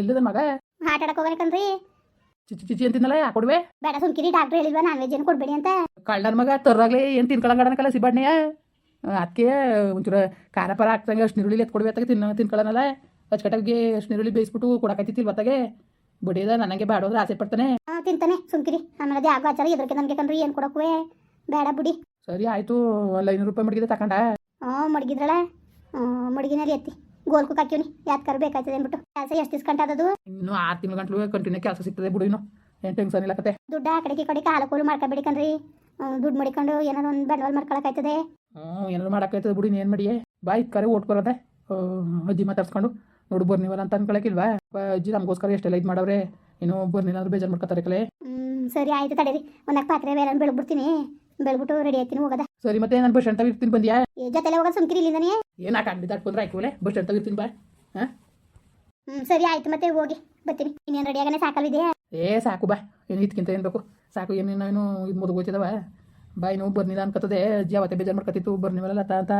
ಎಲ್ಲಿದ ಮಗ? ಆಟ ಆಡಕ್ ಹೋಗಬೇಕನ್ರಿ ಚಿಚಿ ಚಿಚಿ ಅಂತಿನಲ್ಲ ಯಾಕೆ ಕೊಡ್ವೆ? ಬೇಡ ಸುಮ್ಕಿರಿ ಡಾಕ್ಟ್ರ್ ಹೇಳಿಲ್ವಾ ನಾನ್ ವೆಜ್ ಏನು ಕೊಡ್ಬೇಡಿ ಅಂತ. ಕಳ್ಳನ ಮಗ ತರ್ರಾಗ್ಲಿ ಏನು ತಿನ್ಕೊಳಂಗಡನಕಲ್ಲ ಸಿಬಾಡ್ನೆಯ ಅದಕ್ಕೆ ಒಂಚೂರು ಖಾರ ಪರ ಹಾಕ್ತಂಗೆ ಅಷ್ಟು ನೀರುಳ್ಳಿ ಎತ್ ಕೊಡ್ಬೇಕು ಅತ್ತಾಗೆ ತಿನ್ನ ತಿನ್ಕೊಳ್ಳೋನಲ್ಲ ಅಚ್ಚಕಟ್ಟಾಗಿ ಅಷ್ಟು ನೀರುಳ್ಳಿ ಬೇಯಿಸ್ಬಿಟ್ಟು ಕೊಡಕತ್ತಿತ್ತಿಲ್ ಬತ್ತಾಗೆ? ಬಡಿಯದ ನನಗೆ ಬಾಡೋದ್ರೆ ಆಸೆ ಪಡ್ತಾನೆ. ಹಾ ತಿಂತಾನೆ ಸುಮ್ಕಿರಿ. ಆಮೇಲೆ ಅದೇ ಆಗೋ ಆಚಾರ ಎದ್ರಕ್ಕೆ ನನ್ಗೆ ಕಣ್ರಿ ಏನು ಕೊಡಕ್ವೆ? ಬೇಡ ಬಿಡಿ. ಸರಿ ಆಯಿತು ಒಂದು ಐನೂರು ರೂಪಾಯಿ ಮಡಗಿದ ತಕೊಂಡ? ಹ್ಞೂ ಮಡಗಿದ್ರಳ ಮಡಗಿನಲ್ಲಿ ಎತ್ತಿ. ಗೋಲ್ಕು ಹಾಕಿವ್ನಿ ಯಾತ್ಕಾರ ಬೇಕಾಯ್ತದೆ ಅಂದ್ಬಿಟ್ಟು. ಕೆಲಸ ಎಷ್ಟು ದಿವ್ಸ ಅದದು ಇನ್ನು ಆರು ತಿಂಗಳು ಗಂಟಲು ಕಂಟಿನ್ಯೂ ಕೆಲಸ ಸಿಗ್ತದೆ ಬಿಡು ಇನ್ನು. ಏನು ಟೆನ್ಷನ್ ಇಲ್ಲ ಕತೆ. ದುಡ್ಡ ಆ ಕಡೆಗೆ ಕಡೆ ಕಾಲ ಕೋಲು ಮಾಡ್ಕೊಬೇಡಿ ಕಣ್ರಿ ದುಡ್ಡು ಮಡಿಕೊಂಡು ಏನಾದ್ರು ಒಂದು ಬಂಡವಾಳ ಮಾಡ್ಕೊಳಕಾಯ್ತದೆ ಹ್ಞೂ ಏನಾದ್ರು ಮಾಡೋಕ್ಕಾಯ್ತದೆ ಬಿಡಿ ಏನು ಮಾಡಿ ಬಾಯ್ ಕರೆ ಓಟ್ ಬರೋದೆ. ಅಜ್ಜಿ ಮಾತಾಡ್ಸ್ಕೊಂಡು. ನೋಡು ಬರ್ನಿವಲ್ಲ ಅಂತ ಅನ್ಕೊಳಕಿಲ್ವಾ? ಅಜ್ಜಿ ನಮಗೋಸ್ಕರ ಎಷ್ಟೆಲ್ಲ ಇದು ಮಾಡವ್ರೆ? ಏನೋ ಬರ್ನಿಲ್ಲ ಬೇಜಾರು ಮಾಡ್ಕೊತಾರೆ ಕಲೆ. ಹ್ಞೂ ಸರಿ ಆಯ್ತು ತಡೀರಿ. ಒಂದಕ್ಕೆ ಪಾತ್ರೆ ಬೇರೆ ಬೆಳಗ್ಬಿಡ್ತೀನಿ ಬೆಳಗ್ಬಿಟ್ಟು ರೆಡಿ ಆಯ್ತೀನಿ ಹೋಗದ. ಸರಿ ಮತ್ತೆ ನಾನು ಬಸ್ ಸ್ಟ್ಯಾಂಡ್ ಇರ್ತೀನಿ ಬಂದ್ಯಾ? ಜೊತೆಲೆ ಹೋಗೋದು ಸುಮ್ಕಿರಿ ಇಲ್ಲಿಂದನೇ. ಏನಾಕ ಅಂಗಡಿ ದಾಟ್ಕೊಂಡ್ರೆ ಆಯ್ಕೋಲೆ ಬಸ್ ಸ್ಟ್ಯಾಂಡ್ ಇರ್ತೀನಿ ಬಾ. ಹಾಂ? ಹ್ಮ್ ಸರಿ ಆಯ್ತು ಮತ್ತೆ ಹೋಗಿ. ಬರ್ತೀನಿ. ಇನ್ನೇನು ರೆಡಿ ಆಗನೆ ಸಾಕಲ್ಲಿದೆಯಾ ಏ ಸಾಕು ಬಾ. ಏನು ಇದಕ್ಕಿಂತ ಏನು ಬೇಕು? ಸಾಕು ಏನು ಏನು ಇದು ಮುದುಗೋಯ್ತದವ ಬಾ ಇನ್ನೂ ಬರ್ನಿಲ್ಲ ಅನ್ಕೋತದೆ ಅಜ್ಜಿ ಅವತ್ತೆ ಬೇಜಾರು ಮಾಡ್ಕೊತಿತ್ತು ಬರ್ನಿವಲ್ಲ ತಾತ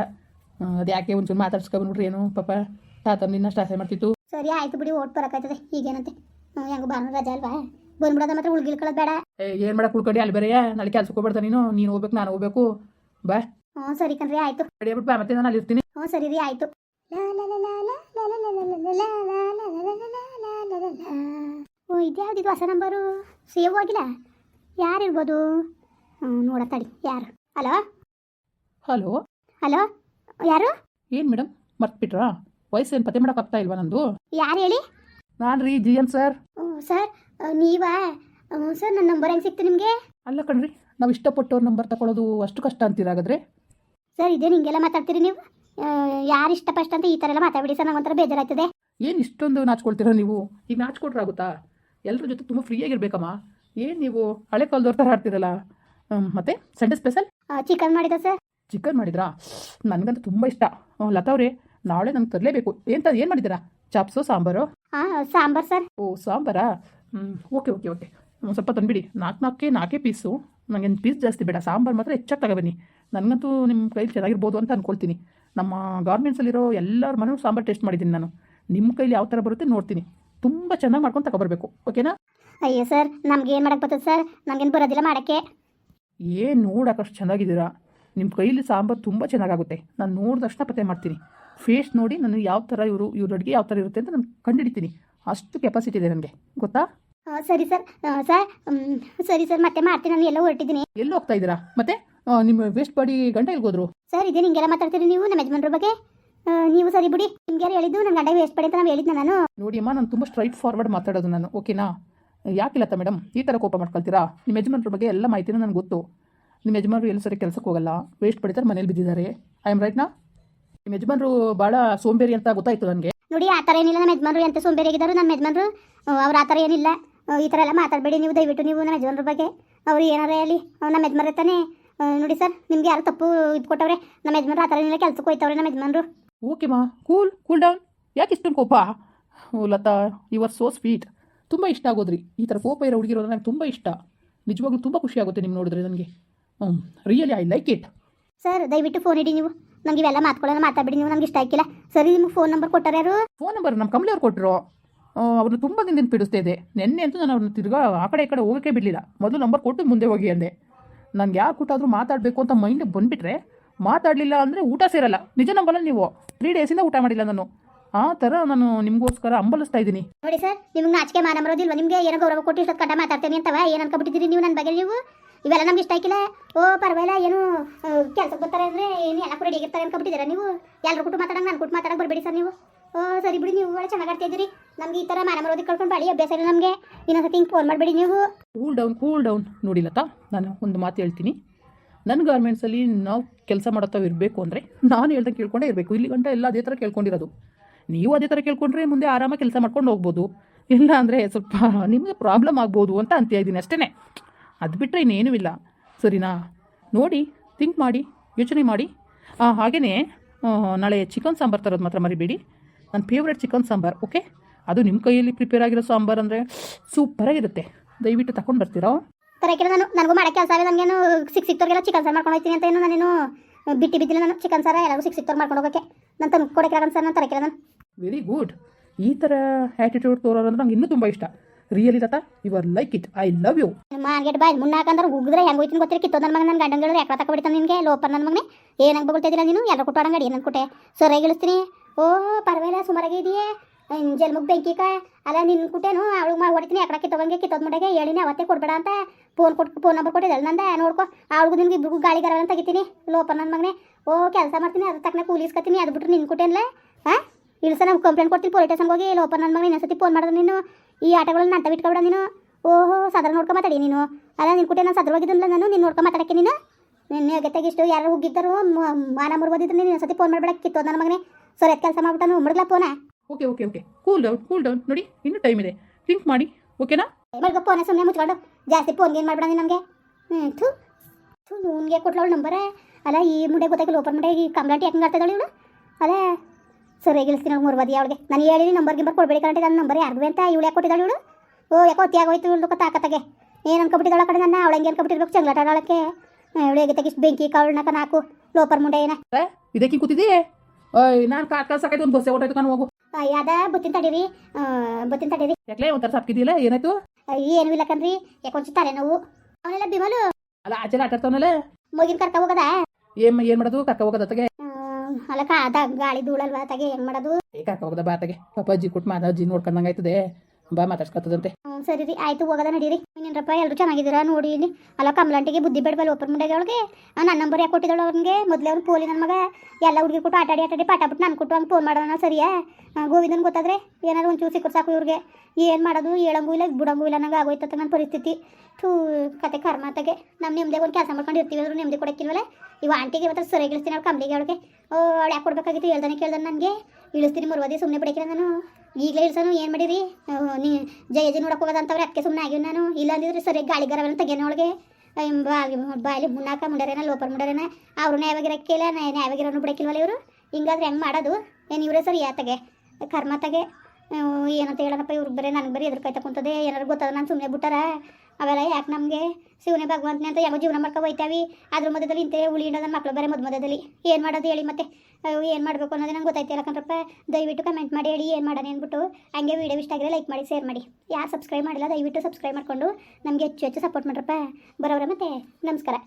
ಅದು ಯಾಕೆ ಒಂಚೂರು ಮಾತಾಡ್ಸ್ಕೊಬಂದ್ಬಿಟ್ರಿ ಏನು? ಪಾಪ ತಾತ ನಿನ್ನ ಅಷ್ಟು ಆಸೆ ಮಾಡ್ತಿತ್ತು. ಸರಿ ಆಯ್ತು ಬಿಡಿ ಓಟ್ ಬರಕಾಯ್ತದೆ ಈಗೇನಂತೆ? ಹೆಂಗು ಭಾನುವಾರ ರಜಾ ಅಲ್ವಾ? ಬಂದ್ಬಿಡೋದ ಮಾತ್ರ ಉಳ್ಗಿಳ್ಕೊಳ್ಳೋದು ಬೇಡ. ಏನು ಮಾಡಕ್ಕೆ ಉಳ್ಕೊಂಡಿ ಅಲ್ಲಿ ಬೇರೆಯಾ ನಾಳೆ ಕೆಲ್ಸಕ್ಕೆ ಹೋಗ್ಬಿಡ್ತಾ ನೀನು ನೀನು ಹೋಗ್ಬೇಕು ನಾನು ಹೋಗ್ಬೇಕು ಬಾ ಹ್ಞೂ ಸರಿ ಕಣ್ರಿ ಆಯ್ತು ಆಗ್ಬಿಟ್ಟು ಬಾ ಮತ್ತೆ ನಾನು ಅಲ್ಲಿ ಇರ್ತೀನಿ ಹ್ಞೂ ಸರಿ ರೀ ಆಯ್ತು ಓ ಇದ್ಯಾವ್ದಿದು ಹೊಸ ನಂಬರು ಸೇವ್ ಆಗಿಲ್ಲ ಯಾರಿರ್ಬೋದು ಹ್ಞೂ ನೋಡತ್ತಾಡಿ ತಡಿ ಯಾರು ಹಲೋ ಹಲೋ ಹಲೋ ಯಾರು ಏನು ಮೇಡಮ್ ಮರ್ತ್ಬಿಟ್ರಾ ವಯಸ್ಸೇನು ಪತ್ತೆ ಮಾಡೋಕ್ಕಾಗ್ತಾ ಇಲ್ವಾ ನಂದು ಯಾರು ಹೇಳಿ ನಾನು ರೀ ಜಿ ಸರ್ ಓ ಸರ್ ನೀವಾ ಹ್ಞೂ ಸರ್ ನನ್ನ ನಂಬರ್ ಹೆಂಗೆ ಸಿಕ್ತು ನಿಮಗೆ? ಅಲ್ಲ ಕಣ್ರಿ ನಾವು ಇಷ್ಟಪಟ್ಟವ್ರ ನಂಬರ್ ತಗೊಳ್ಳೋದು ಅಷ್ಟು ಕಷ್ಟ ಅಂತೀರ ಹಾಗಾದ್ರೆ ಸರ್ ಇದೇನು ಹಿಂಗೆಲ್ಲ ಮಾತಾಡ್ತೀರಿ ನೀವು? ಯಾರು ಇಷ್ಟಪಷ್ಟ ಅಂತ ಈ ಥರ ಎಲ್ಲ ಮಾತಾಡ್ಬಿಡಿ ಸರ್ ನಂಗೆ ಒಂಥರ ಬೇಜಾರಾಗ್ತದೆ ಏನು ಇಷ್ಟೊಂದು ನಾಚ್ಕೊಳ್ತೀರಾ ನೀವು? ಈಗ ನಾಚ್ಕೊಟ್ರಾಗುತ್ತಾ ಎಲ್ಲರ ಜೊತೆ ತುಂಬ ಫ್ರೀಯಾಗಿರ್ಬೇಕಮ್ಮ ಏನು ನೀವು ಹಳೆ ಕಾಲದವ್ರ ಥರ ಆಡ್ತೀರಲ್ಲ? ಹ್ಮ್, ಮತ್ತೆ ಸಂಡೆ ಸ್ಪೆಷಲ್ ಚಿಕನ್ ಮಾಡಿದ ಸರ್? ಚಿಕನ್ ಮಾಡಿದ್ರಾ? ನನಗಂತೂ ತುಂಬ ಇಷ್ಟ. ಹ್ಮ್, ಲತಾ ಅವರೇ ನಾಳೆ ನಂಗೆ ತರಲೇಬೇಕು. ಏನು ಏನು ಮಾಡಿದ್ದೀರಾ? ಚಾಪ್ಸು ಸಾಂಬಾರು? ಹಾಂ ಸಾಂಬಾರ್ ಸರ್. ಓ ಸಾಂಬಾರಾ? ಹ್ಞೂ ಓಕೆ ಓಕೆ ಓಕೆ. ಸ್ವಲ್ಪ ತಂದುಬಿಡಿ. ನಾಲ್ಕು ನಾಲ್ಕೇ ನಾಲ್ಕೇ ಪೀಸು. ನನಗೇನು ಪೀಸ್ ಜಾಸ್ತಿ ಬೇಡ. ಸಾಂಬಾರು ಮಾತ್ರ ಹೆಚ್ಚಾಗಿ ತಗೊಬನ್ನಿ ನನಗಂತೂ ನಿಮ್ಮ ಕೈಲಿ ಚೆನ್ನಾಗಿರ್ಬೋದು ಅಂತ ಅಂದ್ಕೊಳ್ತೀನಿ ನಮ್ಮ ಗಾರ್ಮೆಂಟ್ಸಲ್ಲಿರೋ ಎಲ್ಲರ ಮನೆಯೂ ಸಾಂಬಾರು ಟೇಸ್ಟ್ ಮಾಡಿದ್ದೀನಿ ನಾನು. ನಿಮ್ಮ ಕೈಲಿ ಯಾವ ಥರ ಬರುತ್ತೆ ನೋಡ್ತೀನಿ. ತುಂಬ ಚೆನ್ನಾಗಿ ಮಾಡ್ಕೊಂಡು ತಗೊಬರ್ಬೇಕು. ಓಕೆನಾ ಅಯ್ಯೋ ಸರ್ ನಮ್ಗೆ ಏನು ಮಾಡಕ್ಕೆ ಬರ್ತದೆ ಸರ್ ನಮ್ಗೇನು ಬರೋದಿಲ್ಲ ಮಾಡೋಕ್ಕೆ. ಏನು ನೋಡೋಕಷ್ಟು ಚೆನ್ನಾಗಿದ್ದೀರಾ? ನಿಮ್ಮ ಕೈಲಿ ಸಾಂಬಾರು ತುಂಬ ಚೆನ್ನಾಗಾಗುತ್ತೆ. ನಾನು ನೋಡಿದ ತಕ್ಷಣ ಪತ್ತೆ ಮಾಡ್ತೀನಿ. ಫೇಸ್ ನೋಡಿ ನಾನು ಯಾವ ಥರ ಇವರು ಇವ್ರ ಅಡುಗೆ ಯಾವ ಥರ ಇರುತ್ತೆ ಅಂತ ನಾನು ಕಂಡುಹಿಡಿತೀನಿ ಅಷ್ಟು ಕೆಪಾಸಿಟಿ ಇದೆ ನನಗೆ. ಗೊತ್ತಾ? ಸರಿ ಸರ್. ಸರ್ ಸರಿ ಸರ್ ಮತ್ತೆ ಮಾಡ್ತೀನಿ ನಾನು ಎಲ್ಲ ಹೊರಟಿದ್ದೀನಿ. ಎಲ್ಲಿ ಹೋಗ್ತಾ ಇದ್ದೀರಾ? ಮತ್ತೆ? ನಿಮ್ಮ ವೇಸ್ಟ್ ಬಾಡಿ ಗಂಟೆ ಎಲ್ಗೋದ್ರು ಸರ್ ಇದೇ ಹಿಂಗೆಲ್ಲ ಮಾತಾಡ್ತೀರಿ ನೀವು? ನಮ್ಮ ಯಜಮಾನ್ರ ಬಗ್ಗೆ? ನೀವು ಸರಿ ಬಿಡಿ. ನಿಮ್ಗೆ ಯಾರು ಹೇಳಿದ್ದು? ನನ್ನ ಗಂಡ ವೇಸ್ಟ್ ಬಾಡಿ ಅಂತ ನಾವು ಹೇಳಿದ್ನ ನಾನು. ನೋಡಿ ಅಮ್ಮ ನಾನು ತುಂಬ ಸ್ಟ್ರೈಟ್ ಫಾರ್ವರ್ಡ್ ಮಾತಾಡೋದು ನಾನು ಓಕೆನಾ ಯಾಕಿಲ್ಲತ್ತ ಮೇಡಮ್ ಈ ಥರ ಕೋಪ ಮಾಡ್ಕೊಳ್ತೀರಾ? ನಿಮ್ಮ ಯಜಮಾನ್ರ ಬಗ್ಗೆ ಎಲ್ಲ ಮಾಹಿತಿನೂ ನನಗೆ ಗೊತ್ತು. ನಿಮ್ಮ ಯಜಮಾನ್ರು ಎಲ್ಲ ಸರಿ ಕೆಲಸಕ್ಕೆ ಹೋಗಲ್ಲ ವೇಸ್ಟ್ ಪಡಿತಾರೆ ಮನೇಲಿ ಬಿದ್ದಿದ್ದಾರೆ. ಐ ಆಮ್ ರೈಟ್ನಾ ನಿಮ್ಮ ಯಜಮಾನ್ರು ಭಾಳ ಸೋಂಬೇರಿ ಅಂತ ಗೊತ್ತಾಯ್ತು ನನಗೆ. ನೋಡಿ ಆ ಥರ ಏನಿಲ್ಲ ನಮ್ಮ ಯಜಮಾನ್ರು ಎಂತ ಸೋಂಬೇರಿಯಾಗಿದ್ದಾರೆ ನಮ್ಮ ಯಜಮಾನ್ರು ಅವ್ರು ಆ ಥರ ಏನಿಲ್ಲ. ಈ ಥರ ಎಲ್ಲ ಮಾತಾಡಬೇಡಿ. ನೀವು ದಯವಿಟ್ಟು ನೀವು ನಮ್ಮ ಯಜಮಾನ್ರ ಬಗ್ಗೆ ಅವ್ರು ಏನಾರ ಅಲ್ಲಿ ಅವ್ರು ನಮ್ಮ ಯಜಮಾನ್ರ ತಾನೇ ನೋಡಿ ಸರ್ ನಿಮ್ಗೆ ಯಾರು ತಪ್ಪು ಇದು ಕೊಟ್ಟವ್ರೆ ನಮ್ಮ ಯಜಮಾನ್ರು ಆ ಥರ ಏನಿಲ್ಲ ಕೆಲ್ಸಕ್ಕೆ ಹೋಯ್ತವ್ರೆ ನಮ್ಮ ಯಜಮಾನ್ರು. ಓಕೆ ಮಾ ಕೂಲ್ ಕೂಲ್ ಡೌನ್. ಯಾಕೆ ಇಷ್ಟೊಂದು ಕೋಪ? Latha you are so sweet ತುಂಬ ಇಷ್ಟ ಆಗೋದ್ರಿ. ಈ ಥರ ಕೋಪ ಇರೋ ಹುಡುಗಿರೋದ್ರೆ ನನಗೆ ತುಂಬ ಇಷ್ಟ. ನಿಜವಾಗ್ಲೂ ತುಂಬ ಖುಷಿ ಆಗುತ್ತೆ ನಿಮ್ಮ ನೋಡಿದ್ರೆ ನನಗೆ. ಹ್ಞೂ really I like it sir ದಯವಿಟ್ಟು ಫೋನ್ ಇಡಿ ನೀವು. ನಮಗೆ ಇವೆಲ್ಲ ಮಾತ್ಕೊಳ್ಳೋಣ ಮಾತಾಡ್ಬಿಡಿ. ನೀವು ನಮ್ಗೆ ಇಷ್ಟ ಆಗಿಲ್ಲ. ಸರಿ ನಿಮ್ಗೆ ಫೋನ್ ನಂಬರ್ ಕೊಟ್ಟಾರ ಯಾರು? ಫೋನ್ ನಂಬರ್ ನಮ್ಮ ಕಂಪ್ನಿ ಅವ್ರು ಕೊಟ್ಟರು ಅವ್ರನ್ನ ತುಂಬ ದಿನದಿಂದ ಪೀಡಿಸ್ತಾ ಇದೆ. ನಿನ್ನೆ ಅಂತೂ ನಾನು ಅವ್ರನ್ನ ತಿರ್ಗಾ ಆ ಕಡೆ ಈ ಕಡೆ ಹೋಗೋಕ್ಕೆ ಬಿಡಲಿಲ್ಲ. ಮೊದಲು ನಂಬರ್ ಕೊಟ್ಟು ಮುಂದೆ ಹೋಗಿ ಅಂದೆ. ನನಗೆ ಯಾರು ಕೊಟ್ಟಾದರೂ ಮಾತಾಡಬೇಕು ಅಂತ ಮೈಂಡ್ ಬಂದುಬಿಟ್ರೆ ಮಾತಾಡಲಿಲ್ಲ ಅಂದರೆ ಊಟ ಸೇರಲ್ಲ. ನಿಜ ನಂಬಲ್ಲ ನೀವು. ತ್ರೀ ಡೇಸಿಂದ ಊಟ ಮಾಡಿಲ್ಲ ನಾನು. ಆ ಥರ ನಾನು ನಿಮಗೋಸ್ಕರ ಅಂಬಲಿಸ್ತಾ ಇದ್ದೀನಿ. ನೋಡಿ ಸರ್ ನಿಮ್ಗೆ ನಾಚಿಕೆ ಮಾನ ಬರೋದಿಲ್ಲ ನಿಮಗೆ ಏನೋ ಗೌರವ ಕೊಟ್ಟು ಇಷ್ಟೊತ್ತು ಕಡ್ಡ ಮಾತಾಡ್ತೇನೆ ಅಂತವ? ಏನು ಅನ್ಕೊಬಿಟ್ಟಿದ್ದೀರಿ ನೀವು ನನ್ನ ಬಗ್ಗೆ ನೀವು? ಇವೆಲ್ಲ ನಮ್ಗೆ ಇಷ್ಟ ಆಗಿಲ್ಲ ಓ, ಪರವಾಗಿಲ್ಲ, ಏನು ಕೆಲಸಕ್ಕೆ ಬರ್ತಾರೆ ಅಂದರೆ ಏನು ಎಲ್ಲ ರೆಡಿ ಆಗಿರ್ತಾರೆ ಅನ್ಕೊಬಿಟ್ಟಿದ್ದೀರಾ ನೀವು? ಎಲ್ಲರೂ ಕೊಟ್ಟು ಮಾತಾಡಂಗೆ, ನಾನು ಕೊಟ್ಟು ಮಾತಾಡಕ್ಕೆ ಬರಬೇಡಿ ಸರ್ ನೀವು. ಓ, ಸರಿ ಬಿಡಿ ನೀವು. ಒಳ್ಳೆ ಚೆನ್ನಾಗಿ ಆಡ್ತಾ ಇದ್ದೀರಿ. ನಮ್ಗೆ ಈ ಥರ ಮಾನ ಮರೋದಿ ಕಳ್ಕೊಂಡು ಬಾಡಿ ಅಭ್ಯಾಸ ಇಲ್ಲ ನಮಗೆ. ಇನ್ನೊಂದ್ಸತಿ ಹಿಂಗೆ ಫೋನ್ ಮಾಡಬೇಡಿ ನೀವು. ಕೂಲ್ ಡೌನ್ ಕೂಲ್ ಡೌನ್ ನೋಡಿ ನಾನು ಒಂದು ಮಾತು ಹೇಳ್ತೀನಿ. ನನ್ನ ಗಾರ್ಮೆಂಟ್ಸಲ್ಲಿ ನಾವು ಕೆಲಸ ಮಾಡೋತಾವ್ ಇರಬೇಕು ಅಂದರೆ ನಾನು ಹೇಳ್ದಂಗೆ ಕೇಳ್ಕೊಂಡೇ ಇರಬೇಕು. ಇಲ್ಲಿ ಗಂಟ ಎಲ್ಲ ಅದೇ ಥರ ಕೇಳ್ಕೊಂಡಿರೋದು. ನೀವು ಅದೇ ಥರ ಕೇಳ್ಕೊಂಡ್ರೆ ಮುಂದೆ ಆರಾಮಾಗಿ ಕೆಲಸ ಮಾಡ್ಕೊಂಡು ಹೋಗ್ಬೋದು. ಇಲ್ಲ ಅಂದರೆ ಸ್ವಲ್ಪ ನಿಮಗೆ ಪ್ರಾಬ್ಲಮ್ ಆಗ್ಬೋದು ಅಂತ ಅಂತ ಇದ್ದೀನಿ ಅಷ್ಟೇ ಅದು ಬಿಟ್ಟರೆ ಇನ್ನೇನೂ ಇಲ್ಲ. ಸರಿನಾ? ನೋಡಿ ಥಿಂಕ್ ಮಾಡಿ, ಯೋಚನೆ ಮಾಡಿ. ಹಾಗೆಯೇ ನಾಳೆ ಚಿಕನ್ ಸಾಂಬಾರು ತರೋದು ಮಾತ್ರ ಮರಿಬೇಡಿ. ನನ್ನ ಫೇವ್ರೆಟ್ ಚಿಕನ್ ಸಾಂಬಾರು ಓಕೆ ಅದು ನಿಮ್ಮ ಕೈಯಲ್ಲಿ ಪ್ರಿಪೇರ್ ಆಗಿರೋ ಸಾಂಬಾರು ಅಂದರೆ ಸೂಪರಾಗಿರುತ್ತೆ ದಯವಿಟ್ಟು ತಕೊಂಡು ಬರ್ತೀರೋ? ತರಕಿಲ್ಲ ನಾನು ನನಗೂ ಮಾಡಕ್ಕೆ ಕೆಲಸ ನನಗೇನು ಸಿಕ್ ಸಿಕ್ತವ್ರಿಗೆಲ್ಲ ಚಿಕನ್ ಸಾರ್ ಮಾಡ್ಕೊಂಡು ಹೋಗ್ತೀನಿ ಅಂತ ಏನು ನಾನೇನು ಬಿಟ್ಟು ಬಿದ್ದಿಲ್ಲ ನಾನು ಚಿಕನ್ ಸಾರ ಎಲ್ಲರಿಗೂ ಸಿಕ್ ಸಿಕ್ತವ್ರು ಮಾಡ್ಕೊಂಡು ಹೋಗೋಕ್ಕೆ ನಾನು ತಂದು ಕೊಡಕ್ಕೆ ಸರ್ ನಾನು ತರಕಿಲ್ಲ ನಾನು ವೆರಿ ಗುಡ್ ಈ ಥರ ಆ್ಯಟಿಟ್ಯೂಡ್ ತೋರೋರು ಅಂದ್ರೆ ನಂಗೆ ಇನ್ನೂ ತುಂಬ ಇಷ್ಟ. ರಿಯಲಿ ತಾತ you are like it I love you market boy ಮುನ್ನಾಕಂದ್ರೆ ಉಗಿದ್ರೆ ಹೆಂಗೆ ಹೋಯ್ತೀನಿ ಗೊತ್ತಿಲ್ಲ. ಕಿತ್ತೋ ನನ್ನ ಮಗ ನನ್ನ ಹೇಳಿದ್ರೆ ಯಾಕೆ ತಕ ಬಿಡ್ತಾನೆ ನಿನಗೆ? ಲೋಪರ್ ನನ್ನ ಮಗನೇ? ಏನಂಗೆ ಬಗಳ್ತಿದ್ದೀರ ನೀನು? ಎಲ್ಲ ಕೊಟ್ಟು ಗಡಿ ನನ್ನ ಕೊಟ್ಟೆ. ಸರಿಯಾಗಿ ಇಳಿಸ್ತೀನಿ ಓ ಪರವಾಗಿಲ್ಲ ಸುಮಾರಾಗಿ ಇದೆಯೇ. ಜಲ್ಮಗ್ ಬೆಂಕಿ ಅಲ್ಲ ನಿನ್ನ ಕುಟೇನು ಅವಳಿಗೆ ಮಾಡಿ ಹೊಡಿತೀನಿ ಯಾಕಡೆ ಕಿತ್ತೋಗಂಗೆ ಕಿತ್ತೋದ್ ಮಡಗೆ ಹೇಳಿನಿ, ಅವತ್ತೇ ಕೊಡ್ಬೇಡ ಅಂತ ಫೋನ್ ಕೊಟ್ಟು ಫೋನ್ ನಂಬರ್ ಕೊಟ್ಟಿದ್ದಲ್ಲ ನಂದ. ನೋಡ್ಕೊ, ಅವಳಿಗೂ ನಿನ್ಗೆ ಇಬ್ಬರಿಗೂ ಗಾಳಿ ಗರ ಅಂತ ತೆಗಿತೀನಿ. ಲೋಪರ್ ನನ್ನ ಮಗನೇ. ಓ, ಕೆಲಸ ಮಾಡ್ತೀನಿ, ಅದ್ರ ತಕ್ಕನ ಕೂಲಿಸ್ಕತ್ತೀನಿ, ಅದು ನಿನ್ ನಿನ್ನ ಹಾ? ಹಾಂ ಸರ್ ನಾವು ಕಂಪ್ಲೇಂಟ್ ಕೊಡ್ತೀನಿ ಪೊಲೀಸ್ ಸ್ಟೇಷನ್ಗೆ ಹೋಗಿ ಲೋಪರ್ ನನ್ನ ಮಗನ ಇನ್ನೊಂದ್ಸತಿ ಫೋನ್ ಮಾಡಿದ್ರೆ ನೀನು. ಈ ಆಟಗಳನ್ನ ನಂಟ ಬಿಟ್ಕೊಬೇಡ ನೀನು. ಓಹೋ, ಸದರ ನೋಡ್ಕೊ ಮಾತಾಡಿ ನೀನು. ಅಲ್ಲ ನಿನ್ನ ಕುಟೆ ನಾನು ಸದ್ರವಾಗಿದ್ದಲ್ಲ ನಾನು, ನೀನು ನೋಡ್ಕೊ ಮಾತಾಡಕ್ಕೆ ನೀನು? ನಿನ್ನ ಇಷ್ಟು ಯಾರು ಹೋಗಿದ್ದರು ಮಾನ ಮುರ್ಬೋದಿದ್ರು ನೀನು ಇನ್ನೊಂದ್ಸತಿ ಫೋನ್ ಮಾಡಬೇಡ ಕಿತ್ತೋ ನನ್ನ ಮಗನೇ. ಸರಿ ಕೆಲಸ ಮಾಡ್ಬಿಟ್ಟು ಮುಡ್ಗ್ಲಾ ಫೋನ okay okay okay cool down cool down ನೋಡಿ ಇನ್ನೂ ಟೈಮ್ ಇದೆ. ಥಿಂಕ್ ಮಾಡಿ ಓಕೆನಾ ಮಡ್ಗ ಫೋನ ಸುಮ್ಮನೆ ಮುಚ್ಕೊಂಡು ಜಾಸ್ತಿ ಫೋನ್ಗೆ ಏನು ಮಾಡ್ಬೇಡ ನಮಗೆ ಹ್ಞೂ ಥೂ. ಥೂ ನೂನ್ಗೆ ಕೊಟ್ಲವಳು ನಂಬರ ಅಲ್ಲ ಈ ಮುಂಡೆ ಗೊತ್ತಾಗಿಲ್ಲ ಓಪನ್ ಮುಂಡೆ ಈ ಕಂಪ್ಲೇಂಟ್ ಯಾಕೆ ಮಾಡ್ತಿದ್ದಾಳೆ ಇವಳು? ಅಲ್ಲ ಸರಿ ಗೆಲ್ಸ್ತೀನಿ ಅವ್ಳು ಮೂರು ಬದಿ ಅವಳಿಗೆ. ನಾನು ಹೇಳಿ ನಂಬರ್ ಗಿಂಬರ್ ಕೊಡ್ಬೇಡಿ ಕರೆಂಟ್ ನನ್ನ ನಂಬರ್ ಯಾರಿಗೂ ಅಂತ ಇವಳು ಯಾಕೆ ಕೊಟ್ಟಿದ್ದಾಳೆ ಇವಳು? ಓ ಯಾಕೋ ಹೊತ್ತಿಯಾಗೋಯ್ತು ಇವಳು ತಾಕತ್ತಾಗೆ. ಏನು ಅನ್ಕೊಬಿಟ್ಟಿದ್ದಾಳ ಕಡೆ ನನ್ನ? ಅವಳಂಗೆ ಅನ್ಕೊಬಿಟ್ಟಿರ್ಬೇಕು ಚಂಗ್ಲಾಟ ಆಡೋಳಕ್ಕೆ ಇವಳು ಹೇಗೆ ತೆಗಿಸ್ ಬೆಂಕಿ ಕಾವಳನಕ ನಾಲ್ಕು ಲೋಪರ್ ಮುಂಡೆ ಏನ? ಇದಕ್ಕೆ ಕೂತಿದ್ದೀ? ನಾನು ಕಾಟ್ ಕಳ್ಸಕ್ಕೆ ಒಂದು ಬಸ್ಸೆ ಹೊಟ್ಟೈತು ನಾನು ಹೋಗು. ಯಾವ್ದ? ಬುತ್ತಿನ ತಡೀರಿ. ಬುತ್ತಿನ ತಡೀರಿ. ಯಾಕಲೇ ಒಂಥರ ಸಾಪ್ಕಿದೆಯಲ್ಲ ಏನಾಯ್ತು? ಏನು ಇಲ್ಲ ಕಣ್ರಿ. ಯಾಕೊಂಚು ತಲೆನೋವು. ಅವನೆಲ್ಲ ಬಿಮಲು? ಅಲ್ಲ ಆಚೆಲ್ಲ ಆಟ ಆಡ್ತಾವನಲ್ಲ? ಮುಗಿನ ಕರ್ಕ ಹೋಗದ? ಏನ್ ಏನ್ ಮಾಡೋದು? ಕರ್ಕ ಹೋಗದ ಅತ್ತಗೆ ಅಲ್ಲ ಕಾದ ಗಾಳಿ ಧೂಳಲ್ವಾ ತಗೆ? ಹೆಂಗ್ ಮಾಡೋದು? ಏ ಕರ್ಕ ಹೋಗದ ಬಾ ತಗೆ. ಪಾಪ ಅಜ್ಜಿ ಕೊಟ್ಟು ಮಾತಾ ಅಜ್ಜಿ ನೋಡ್ಕೊಂಡಂಗೆ ಆಯ್ತದೆ ಬಾ ಮಾತಾಡ್ಸ್ಕೊತದಂತೆ. ಸರಿ ರೀ, ಆಯ್ತು, ಹೋಗದ, ನಡೀರಿ. ಇನ್ನೇನ್ರಪ್ಪ ಎಲ್ಲರೂ ಚೆನ್ನಾಗಿದ್ದೀರಾ? ನೋಡಿ ಇಲ್ಲಿ. ಅಲ್ಲ, ಕಮಲಂಟಿಗೆ ಬುದ್ಧಿ ಬೇಡಬಲ್ಲ ಒಪ್ಪರ್ ಮುಂಡೆಗೆ ಅವಳಿಗೆ. ನನ್ನ ನಂಬರ್ ಯಾಕೆ ಕೊಟ್ಟಿದ್ದಾಳು ಅವ್ನಿಗೆ? ಮೊದಲೇ ಅವ್ನು ಪೋಲಿ ನನ್ನ ಮಗ ಎಲ್ಲ ಹುಡುಗಿ ಕೊಟ್ಟು ಆಟಾಡಿ ಆಟಾಡಿ, ಪಾಠ ಬಿಟ್ಟು ನಾನು ಕೊಟ್ಟು ಹಂಗೆ ಫೋನ್ ಮಾಡೋಣ ಸರಿಯಾ? ಗೋವಿಂದನ್ ಗೊತ್ತಾದ್ರೆ ಏನಾದ್ರು ಒಂಚೂರು ಸಿಕ್ಕರು ಸಾಕು ಇವ್ರಿಗೆ. ಏನು ಮಾಡೋದು? ಹೇಳಂಗೂ ಇಲ್ಲ, ಬಿಡಂಗೂ ಇಲ್ಲ, ನಂಗೆ ಆಗೋಯ್ತದೆ ನನ್ನ ಪರಿಸ್ಥಿತಿ. ಥೂ, ಕತೆ ಕರ್ಮಾತಗೆ ನಮ್ಮ ನಿಮ್ದೆ ಒಂದು ಕೆಲಸ ಮಾಡ್ಕೊಂಡು ಇರ್ತೀವಿ ಅಂದ್ರೆ ನಿಮ್ದೆ ಕೊಡಕ್ಕಿಲ್ವಲ್ಲ? ಇವ ಆಂಟಿಗೆ ಮಾತ್ರ ಸರಿ ಇಳಿಸ್ತೀನಿ ಅವ್ಳು ಕಮ್ಲಿಗೆ ಅವಳಿಗೆ. ಓ, ಅವಳು ಯಾಕೆ ಕೊಡ್ಬೇಕಾಗಿತ್ತು? ಹೇಳ್ದಾನೆ ಕೇಳ್ದಾನೆ ನನಗೆ. ಇಳಿಸ್ತೀನಿ ಮರುವಾದಿ ಸುಮ್ಮನೆ ಬಿಡಕ್ಕಿಲ್ಲ ನಾನು. ಈಗಲೇ ಇರ್ಸನು, ಏನು ಮಾಡಿರಿ? ನೀ ನೀ ಜಯ ನೋಡಕ್ಕೆ ಹೋಗೋದಂತವ್ರೆ ಅದಕ್ಕೆ ಸುಮ್ಮನೆ ಆಗಿವ್ ನಾನು. ಇಲ್ಲ ಅಂದಿದ್ರೆ ಸರಿ, ಗಾಳಿ ಗರವೆಲ್ಲ ತೆಗೆನ ಒಳಗೆ ಬಾಯಲ್ಲಿ ಮುನ್ನಾಕ ಮುಂಡರೇನ, ಲೋಪರ್ ಮುಂಡರೇನ. ಅವ್ರು ನ್ಯಾಯವಾಗಿರಕ್ಕಿಲ್ಲ ನ್ಯಾಯವಾಗಿರೋನು ಬಿಡಕ್ಕಿಲ್ವಲ್ಲ ಇವರು. ಹಿಂಗಾದ್ರೆ ಹೆಂಗೆ ಮಾಡೋದು? ಏನು ಇವರೇ ಸರಿ ಯಾತಗೆ ಕರ್ಮತಗೆ ಏನಂತ ಹೇಳೋಣಪ್ಪ ಇವ್ರು ಬರೀ ನನಗೆ ಬರೀ ಎದುರು ಕಾಯ್ತಾ ಕುಂತದೆ ಏನಾರು ಗೊತ್ತದ ನಾನು ಸುಮ್ಮನೆ ಬಿಟ್ಟಾರ? ಅವೆಲ್ಲ ಯಾಕೆ ನಮಗೆ? ಶಿವನೇ ಭಗವಂತನೇ ಅಂತ ಯಾವಾಗ ಜೀವನ ಮಾಡ್ಕೊ ಹೋಯ್ತಾವಿ ಅದ್ರ ಮಧ್ಯದಲ್ಲಿ ಇಂತೆ ಹುಳಿ ಹಿಡೋದನ್ನ ಮಕ್ಕಳು ಬೇರೆ ಮದ್ ಮಧ್ಯದಲ್ಲಿ. ಏನು ಮಾಡೋದು ಹೇಳಿ ಮತ್ತೆ? ಏನು ಮಾಡಬೇಕು ಅನ್ನೋದು ನಂಗೆ ಗೊತ್ತಾಯ್ತಿಲ್ಲ ಕಣ್ರಪ್ಪ ದಯವಿಟ್ಟು ಕಮೆಂಟ್ ಮಾಡಿ ಹೇಳಿ, ಏನು ಮಾಡೋಣ ಅಂದ್ಬಿಟ್ಟು. ಹಂಗೆ ವೀಡಿಯೋ ಇಷ್ಟ ಆಗಿದ್ರೆ ಲೈಕ್ ಮಾಡಿ ಶೇರ್ ಮಾಡಿ. ಯಾರು ಸಬ್ಸ್ಕ್ರೈಬ್ ಮಾಡಿಲ್ಲ, ದಯವಿಟ್ಟು ಸಬ್ಸ್ಕ್ರೈಬ್ ಮಾಡಿಕೊಂಡು ನಮಗೆ ಹೆಚ್ಚು ಹೆಚ್ಚು ಸಪೋರ್ಟ್ ಮಾಡ್ರಪ್ಪ. ಬರೋವ್ರೆ ಮತ್ತೆ. ನಮಸ್ಕಾರ.